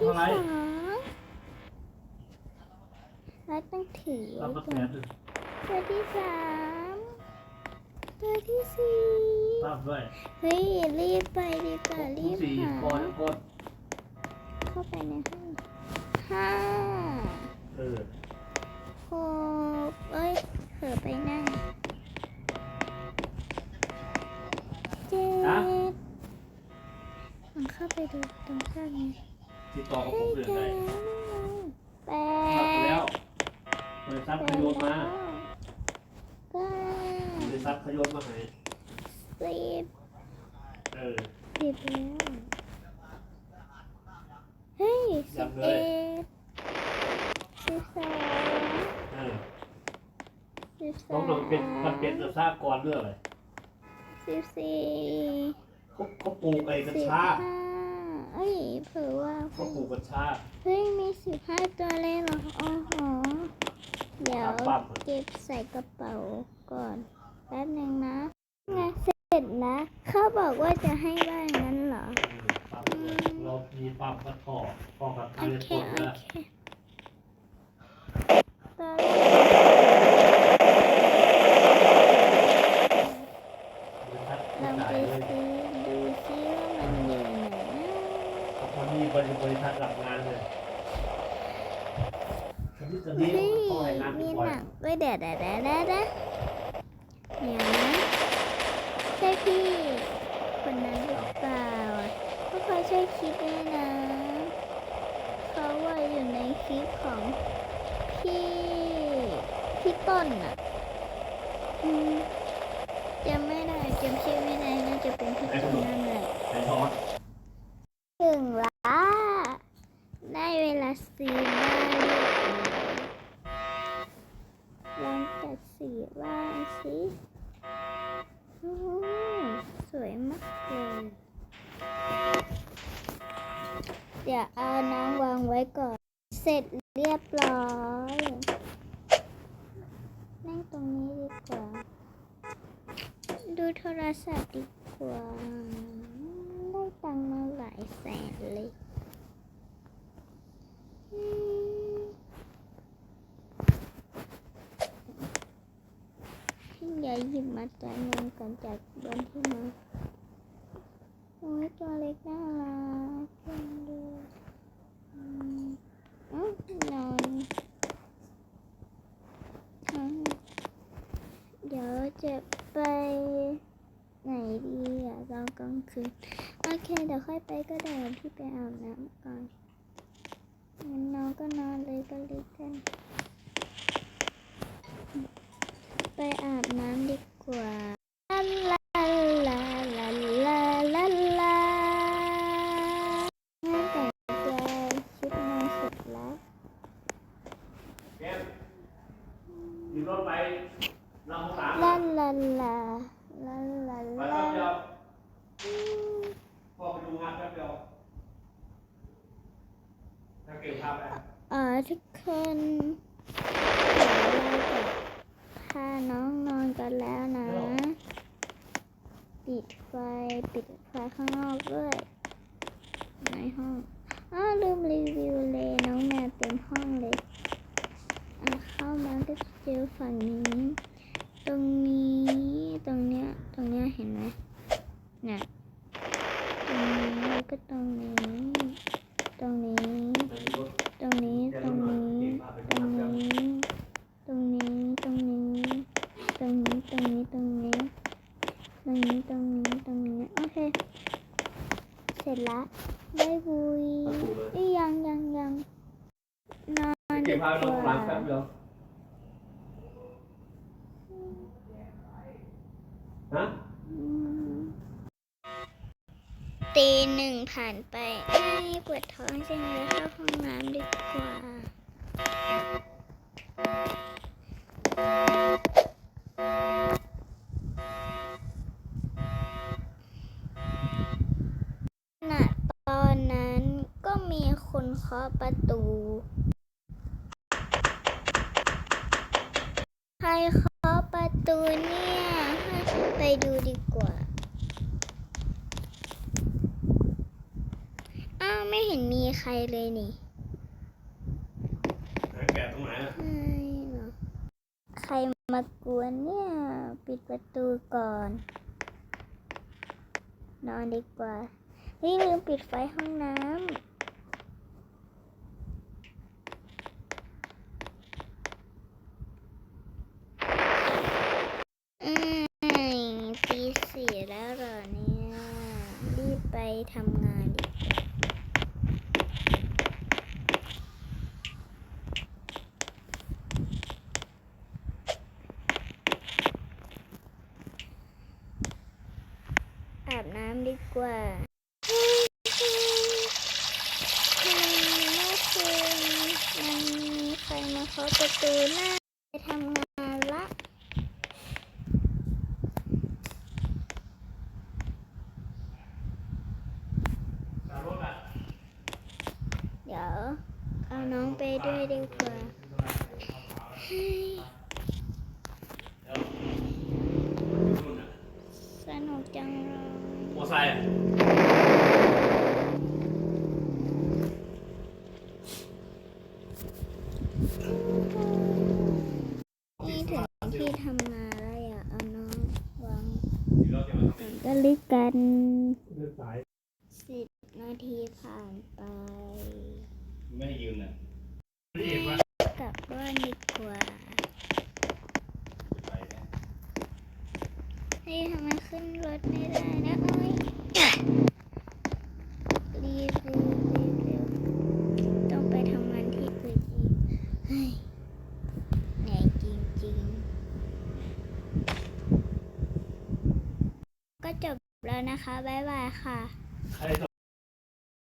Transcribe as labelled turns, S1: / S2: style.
S1: ตัว
S2: เอา
S1: ที่
S2: เท่าไหร่
S1: สองแล้วต้องถือ
S2: รับ
S1: ไว้
S2: มาแส
S1: ก่อน
S2: นหนึ่ง
S1: ตัวที่สามตัวที่สี่
S2: รับด้วย
S1: เฮ้ยรีบไปดีกว่ารี
S2: ผู้
S1: บ
S2: สี่
S1: หา
S2: ก่อนก่อน
S1: เข้าไปในห้องห้า
S2: เออ
S1: หกเอ้ยเผลอไปนั่งเจ็ดมันเข้าไปดูตรงข้างนี้
S2: ติดต่อกับผ
S1: เฮ้
S2: มเรื่องใด
S1: อแป
S2: รับไปแล้วบริษัท
S1: แป
S2: ขยนมา
S1: เก้า
S2: บริษัทขยนมาให้
S1: สิบ
S2: เออ
S1: สิบแล้วเฮ้ยสิบ
S2: เอ็
S1: ดสิบสอง
S2: เออ
S1: สิบสา
S2: ต้อง
S1: ม
S2: ลองเป็นมันเป็นกระชากกรเรื่องอะไร
S1: สิบสี่
S2: เขาเขาปลูกไอ้กระ
S1: สิบ
S2: ชา
S1: ห้า เอ้ยเผื่อว่า
S2: เขาปลูกกระชาก
S1: เฮ้ยมีสิบห้าตัวเลยเหรอโอ้โหเดี๋ยว
S2: ปั๊บ
S1: เก็บใส่กระเป๋าก่อนแป๊บหนึ่งนะงานเสร็จนะเขาบอกว่าจะให้บ้านงั้นเหรอ
S2: ปั๊บเลยเรามีปั๊มกระท่อท่อกับ
S1: โอ
S2: เรือ
S1: เค
S2: ต้น
S1: โอ
S2: แล้ว
S1: เคตอนแรก
S2: บริษัท
S1: ลองไป
S2: จ่ายเลย
S1: ซื้อดูซิว่ามันอยู่ไหนนะ
S2: เขามีบริบริษัทรับงานเลยอันนี้จะดี
S1: เฮ้ย
S2: เขาให้งาน
S1: มี
S2: บ่อ
S1: ห
S2: ย
S1: นังเว้ยเดี๋ยวเดี๋ยวเดี๋ยวเดี๋ยวเดี๋ยวเดี๋ยวนะใช่พี่ คนนั้นหรือเปล่าเพราะเขาใช่คลิปด้วยนะเขาว่าอยู่ในคลิปของพี่ พี่ต้นอะอืมจำไม่ได้จำชื่อไม่ได้น่าจะเป็นพี่ต้นนั่นแหละ
S2: ไอ้ทอด
S1: ถึงละได้เวลาสีบ้าน ลองจัดสีบ้านสิโอ้สวยมากเลยเดี๋ยวเอาน้ำวางไว้ก่อน เสร็จเรียบร้อยนั่งตรงนี้ดีกว่า ดูโทรศัพท์ดีกว่า ได้ตังค์มาหลายแสนเลยอืมอย่า หยิบมาตัวหนึงก่อนจากบนที่นอนโอ้ยตัวเล็กน่ารักจังเลยอืมเอ้านอนเดี๋ยวจะไปไหนดีอะตอนกลางคืน โอเค เดี๋ยวค่อยไปก็ได้พี่ไปอาบน้ำก่อนงั้นน้องก็นอนเลยก็เลยกัน ไปอาบน้ำดีกว่าลาลาลาลาลาลาลางานแต่งตัวชุดนอนเสร็จแล้ว
S2: แก้มอยู่รถไปเราห้องสาม
S1: ลาลาลาลาลาลา
S2: แป๊บเดียวพ่อไปดูงานแป๊บเดียวถ้าเก็บภาพไป
S1: อ๋อทุกคนเดี๋ยวเราจะ พาน้องนอนกันแล้วนะ ปิดไฟปิดไฟข้างนอกด้วย ในห้องอ้าวลืมรีวิวเลยน้องแมวเต็มห้องเลยอะเข้ามาก็จะเจอฝั่งนี้ ตรงนี้ตรงเนี้ยตรงเนี้ยเห็นไหมเนี่ยตรงนี้แล้วก็ตรงนี้ ตรงนี้
S2: ในรถ
S1: ตรงนี้ตรงนี้ตรงนี้ ร็จละได้บุย
S2: ประตูเลย
S1: เอ้ยยังยังยังนอน
S2: เก็
S1: ดี
S2: บ
S1: ก
S2: ภาพลงหลั
S1: ว่าง
S2: แป๊บเดียวฮะ
S1: อืมตีหนึ่งผ่านไปไอ้ยปวดท้องจังเลยเข้าห้องน้ำดีกว่าขณะตอนนั้นก็มี มีคน เคาะประตู ใครเคาะประตูเนี่ยไปดูดีกว่า อ้าวไม่เห็นมีใครเลยนี่
S2: แกะตรงไหนอะ
S1: ใช่เหรอใครมากวนเนี่ย ปิดประตูก่อน นอนดีกว่าเฮ้ยลืมปิดไฟห้องน้ำอืมตีสี่แล้วเหรอเนี่ย รีบไปทำงานดีกว่า อาบน้ำดี กว่าเฮ้ยทำไมเมื่อคืนมันมีใครมาเคาะประตูหน้าไปทำงานละเดี๋ยวเอาน้องไปด้วยดีกว่าเฮ้ย
S2: เดี๋ยวนู่นอะ
S1: สนุกจังเลย
S2: มอไซค์อะ
S1: นี่ถึงที่ทำงานแล้วอยากเอาน้องวางก่อนก็ลึกกัน
S2: สิ
S1: บนาทีผ่านไป
S2: ไม่ยืนน่ะไม่ยืนวะ
S1: กลับบ้านดีกว่า
S2: ไปเนี่ย
S1: เฮ้ยทำไมขึ้นรถไม่ได้นะโอ้ยรีบเร็วรีบเร็วต้องไปทำงานที่อื่นอีกเฮ้ยเหนื่อยจริงๆ ก็จ บ๊ายบายค่ะ
S2: ใครส